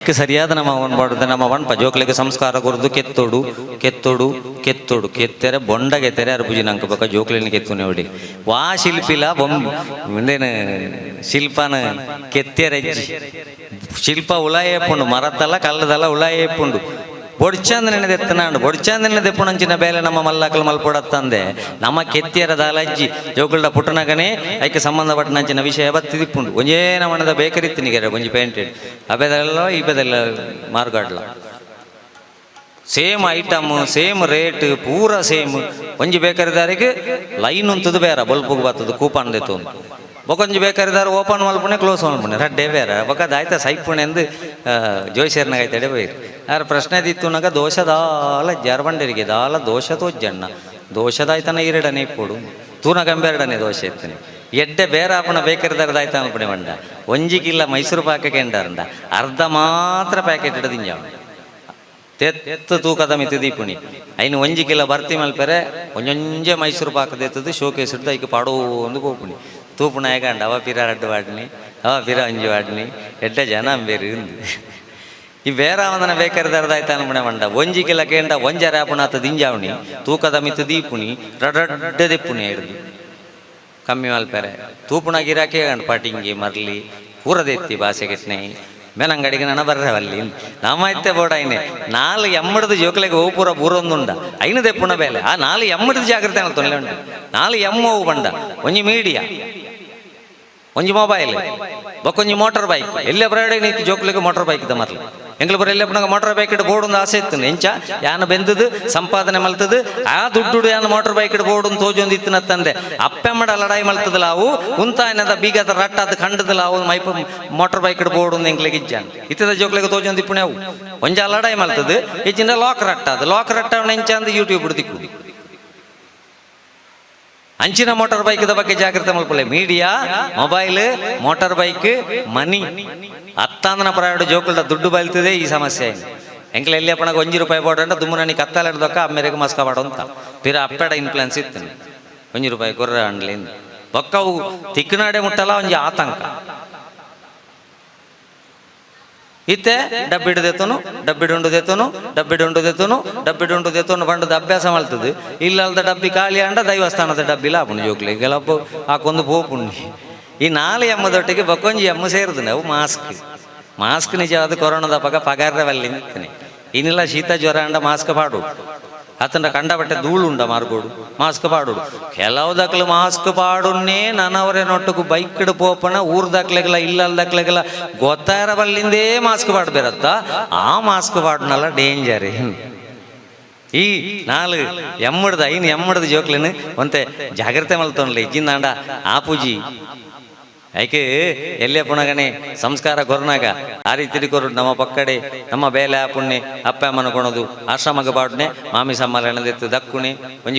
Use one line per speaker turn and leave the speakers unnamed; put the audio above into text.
ಸರಿಯಾದ ನಮ್ಮ ಅವನ್ ಮಾಡುದು, ನಮ್ಮ ಅವನ್ ಪಜೋಕ್ಲಿಗೆ ಸಂಸ್ಕಾರ ಕೊರದು ಕೆತ್ತೋಡು ಕೆತ್ತೋಡು ಕೆತ್ತೋಡು, ಕೆತ್ತೆರೆ, ಬೊಂಡಗೆ ತೆರೆ ಅರ್ಬುಜಿ ನಂಗೆ ಪಕ್ಕ ಜೋಕ್ಲಿನ ಕೆತ್ತುನೆ ಹೊಡಿ ವಾ ಶಿಲ್ಪಿಲ ಬೊಂಬ ಮುಂದೇನು ಶಿಲ್ಪನ ಕೆತ್ತೆರೆ, ಶಿಲ್ಪ ಉಲಾಯ ಪುಂಡು ಮರತ್ತಲ್ಲ ಕಲ್ಲದಲ್ಲ ಉಲಾಯ ಬೊಡ್ಚಂದನ ದೆತ್ತನಾಂಡು ಬೊಡ್ಚಂದನ ದೆಪ್ಪುಣಂಚಿನ ಬೇಲೆ ನಮ್ಮ ಮಲ್ಲಕ್ಕಲು ಮಲ್ಪೊಡತ್ತಂದೆ ನಮ್ಮ ಕೆತ್ತಿಯರ ದಾಲಜ್ಜಿ ಜೋಗುಲ್ಡ ಪುಟ್ಟನಗನೆ ಐಕೆ ಸಂಬಂಧಪಟ್ಟನಂಚಿನ ವಿಷಯ ಬತ್ತಿದಿಪ್ಪುಂಡು ಒಂಜೇ ಬೇಕರಿ ಬೇಕರಿತ್ತಿನಿಗೆರೆ ಒಂಜಿ ಪೇಂಟೆಡ್. ಅಬೆದೆಲ್ಲ ಇಬೆದೆಲ್ಲ ಮಾರ್ಗಾಡ್ಲ. ಸೇಮ್ ಐಟಮ್, ಸೇಮ್ ರೇಟ್, ಪೂರ ಸೇಮ್. ಒಂಜಿ ಬೇಕರಿದಾರಿಗೆ ಲೈನ್ ಉಂತದು ಬೇರೆ, ಬಲ್ಪುಗೆ ಬರ್ತದೆ ಕೂಪನ್ ದೆತ್ತು ಬೊಕೊಂಜಿ ಬೇಕಾರಿದಾರೆ ಓಪನ್ ಮಲ್ಪುಣೆ ಕ್ಲೋಸ್ ಮಲ್ಪುಣೆ ರಡ್ಡೆ ಬೇರೆ. ಬೊಕದ ಆಯ್ತಾ ಸೈಪುಣೆ ಎಂದು ಜೋಯಿಸರ್ನಾಗ ಆಯ್ತಡೆ ಬೈರು ಯಾರು ಪ್ರಶ್ನೆ ದಿತ್ತು ದೋಷದಾಲ ಜರ್ಬಂಡರಿಗೆ, ದಾಲ ದೋಷ ತೋಜ್ಜಣ್ಣ ದೋಷದಾಯ್ತನ ಈರಡನೆ ಇಪ್ಪುಡು ತೂನ ಗಂಬೆರಡನೆ ದೋಷ ಇರ್ತೀನಿ ಎಡ್ಡೆ ಬೇರೆ ಆಪಣ ಬೇಕಾರಿದಾರದಾಯ್ತ ಅನ್ಪಣೆ ಬಂಡ ಒಂಜಿಗಿಲ್ಲ ಮೈಸೂರು ಪಾಕಕ್ಕೆ ಎಂಡಾರಂಡ ಅರ್ಧ ಮಾತ್ರ ಪ್ಯಾಕೆಟ್ ಹಿಡಿದಿಂಜಾವಣ ತೆತ್ತು ತೂಕದ ಮಿತಿ ದೀಪುಣಿ ಐನು ಒಂಜಿ ಕಿಲ ಬರ್ತಿ ಮಲ್ಪೆರೆ ಒಂಜೊಂಜೆ ಮೈಸೂರು ಪಾಕದ ಎತ್ತದು, ಶೋಕೇಸ್ ಹಿಡ್ದು ಐಕೆ ಪಾಡೋ ಒಂದು ಪೋಪುಣಿ ರಡ್ಡು ವಾಡ್ನಿ ಅವ ಪಿರ ಅಂಜು ವಾಡ್ನಿ ಎಡ್ಡ ಜನ ಅಂಬೇರಿ ಇಂದು. ಈ ಬೇರೆ ಅವನ ಬೇಕಾರದಾಯ್ತ ಅನ್ಪಣೆ ಮಂಡ, ಒಂಜಿ ಕಿಲ ಕೇಂಡ ಒಂಜರ ಆಪುಣ ಆತ ದಿಂಜಾವಣಿ, ತೂಕದ ಮಿತಿ ದೀಪುಣಿ ರಡ್ಡ ದಿಪ್ಪುಣಿ ಹಿಡ್ದು ಕಮ್ಮಿ ಮಲ್ಪೆರೆ ತೂಪುಣ ಗಿರಾಕಿ ಗಂಡು ಪಟಿಂಗಿ ಮರ್ಲಿ ಪೂರದೆತ್ತಿ ಭಾಷೆ ಕೆಟ್ನೆ ನನ ನನ್ನ ಬರ್ರವಲ್ಲಿ ನಮ್ಮ ಇತ್ತೆ ಬೋಡ ಐನೆ, ನಾಲ್ ಎಮ್ಮಡದ ಜೋಕ್ಲೆಗೆ ಹೂ ಪೂರ ಬೂರೊಂದುಂಡ ಐನದೆ ಪುಣ ಬೇಲೆ, ಆ ನಾಲ್ ಎಮ್ಮಡದ ಜಾಗ್ರತೆ ಅನ್ನ ನಾಲ್ ನಾಲ್ ಎಮ್ಮವು ಬಂಡ, ಒಂಜಿ ಮೀಡಿಯಾ. ಒಂಜಿ ಮೊಬೈಲ್ ಬೊಕ್ಕೊಂಜಿ ಮೋಟಾರ್ ಬೈಕ್ ಎಲ್ಲೇ ಬರಡೆ ನೀತಿ ಜೋಕ್ಲಿಗೆ ಮೋಟಾರ್ ಬೈಕ್ ಇದ್ದ ಮರ್ಲು ಎಂಗ್ಲ ಬರ ಎಲ್ಲೇ ಪುನಗ ಮೋಟಾರ್ ಬೈಕ್ ಇಟ್ಟು ಒಂದು ಆಸೆ ಇತ್ತು ಎಂಚ? ಯಾನ ಬೆಂದದು ಸಂಪಾದನೆ ಮಲ್ತದು ಆ ದುಡ್ಡು ಯಾನ ಮೋಟಾರ್ ಬೈಕ್ ಇಟ್ಟು ಒಂದು ತೋಜೊಂದು ಇತ್ತಿನ ತಂದೆ ಅಪ್ಪೆಮ್ಮಡ ಲಡಾಯಿ ಮಲ್ತದಲ್ಲ ಅವು ಉಂತಾಯನದ ಬೀಗದ ರಟ್ಟ ಅದು ಕಂಡದಲ್ಲ ಅವು ಮೈಪ ಮೋಟಾರ್ ಬೈಕ್ ಇಟ್ಟು ಒಂದು ಎಂಗ್ಲಿಗೆ ಇಜ್ಜಾನ ಇತ್ತದ ಜೋಕ್ಲಿಗೆ ತೋಜೊಂದು ಇಪ್ಪಣೆ ಅವು. ಒಂಜ ಲಡಾಯಿ ಮಲ್ತದು ಇಚ್ಚಿಂದ ಲಾಕ್ ರಟ್ಟ ಅದು. ಲಾಕ್ ರಟ್ಟ ಎಂಚ ಅಂದ ಯೂಟ್ಯೂಬ್ ಬಿಡ್ತಿಕ್ಕು ಅಂಚಿನ ಮೋಟಾರ್ ಬೈಕ್ದ ಬಗ್ಗೆ ಜಾಗ್ರತೆ ಮಲ್ಪಲೆ ಮೀಡಿಯಾ ಮೊಬೈಲ್ ಮೋಟಾರ್ ಬೈಕ್ ಮನಿ ಅತ್ತಾಂದನ ಪ್ರಾಯಡ್ ಜೋಕುಲ್ಡ ದುಡ್ಡು ಬಲ್ತಿದೆ ಈ ಸಮಸ್ಯೆ ಎಂಕ್ಲ ಎಲ್ಲಿ ಅಪ್ಪನಾಗ ಒಂಜಿ ರೂಪಾಯಿ ಬೋಡಂಡ ದುಮ್ಮನನಿ ಕತ್ತಲ ಹಿಡ್ದೊಕ್ಕ ಅಮ್ಮೆರೆಗೆ ಮಸ್ಕ ಬಾಡು ಅಂತ. ಪಿರ ಅಪ್ಪೆಡ ಇನ್ಫ್ಲುಯೆನ್ಸ್ ಇತ್ತು. ಒಂಜಿ ರೂಪಾಯಿ ಕೊರ್ರ ಅಂಡ್ಲಿಂದ ಬೊಕ್ಕವು ತಿಕ್ಕನಾಡೆ ಮುಟ್ಟಲ್ಲ, ಒಂಜಿ ಆತಂಕ. ಇತ್ತೆ ಡಬ್ಬಿಡು ದೇತನು ಡಬ್ಬಿಡುಂಡು ದೇತನು ಡಬ್ಬಿಡುಂಡು ದೇತನು ಡಬ್ಬಿಡುಂಡು ದೇತನು ಬಂಡದ ಅಭ್ಯಾಸ ಮಾಡ್ತದೆ. ಇಲ್ಲಲ್ದ ಡಬ್ಬಿ ಖಾಲಿ ಅಂಡ ದೈವಸ್ಥಾನದ ಡಬ್ಬಿ ಲಾಪುಂಡು ಜೋಕ್ಲಿ. ಕೆಲವು ಹಾಕೊಂದು ಪೋಪುಣ್ಣಿ ಈ ನಾಳೆ ಎಮ್ಮದೊಟ್ಟಿಗೆ ಬಕ್ಕೊಂಜಿ ಎಮ್ಮ ಸೇರುದು ನಾವು, ಮಾಸ್ಕ್. ಮಾಸ್ಕ್ ನಿಜವಾದ ಕೊರೋನಾದ ಪಗ ಪಗಾರವಲ್ಲಿ ನಿಂತನೆ. ಇನ್ನಿಲ್ಲ ಶೀತ ಜ್ವರ ಅಂಡ ಮಾಸ್ಕ್ ಪಾಡು. ಅತಂಡ ಕಂಡಬಟ್ಟೆ ಧೂಳುಂಡ ಮಾರ್ಗೋಡು, ಮಾಸ್ಕ್ ಪಾಡೋಡು. ಕೆಲವು ದಕ್ಲು ಮಾಸ್ಕ್ ಪಾಡುನ್ನೇ ನನ್ನವರೇ ನೊಟ್ಟಕು ಬೈಕ್ ಪೋಪಣ ಊರ್ ದಕ್ಲೆಗಲ ಇಲ್ಲಲ್ ದಕ್ಲೆಗಲ ಗೊತ್ತಾರ ಬಲ್ಲಿಂದೇ ಮಾಸ್ಕ್ ಪಾಡ್ಬೇರತ್ತ ಆ ಮಾಸ್ಕ್ ಪಾಡ್ನಲ್ಲ ಡೇಂಜರ್ ಈ ನಾಲ್ ಎಮ್ಮಡ್ದ, ಐನು ಎಮ್ಮಡ್ದ ಜೋಕ್ಲಿನ ಒಂತೆ ಜಾಗ್ರತೆ ಮಲ್ತೋನ್ಲಿ ಇಜ್ಜಿಂದಾಂಡ ಆಪುಜಿ ಐಕೆ ಎಲ್ಲೇ ಪುಣಗಣೆ ಸಂಸ್ಕಾರ ಕೊರನಾಗ. ಆ ರೀತಿ ಕೊರ ನಮ್ಮ ಪಕ್ಕಡೆ. ನಮ್ಮ ಬೇಲೆ ಪುಣ್ಯ ಅಪ್ಪ ಅಮ್ಮನ ಕೊಣದು. ಆಶ್ರಮಗ ಬಾಡ್ನೆ. ಮಾಮಿ ಸಮ್ಮಲ ದಕ್ಕುಣೆ. ಒಂಜಿ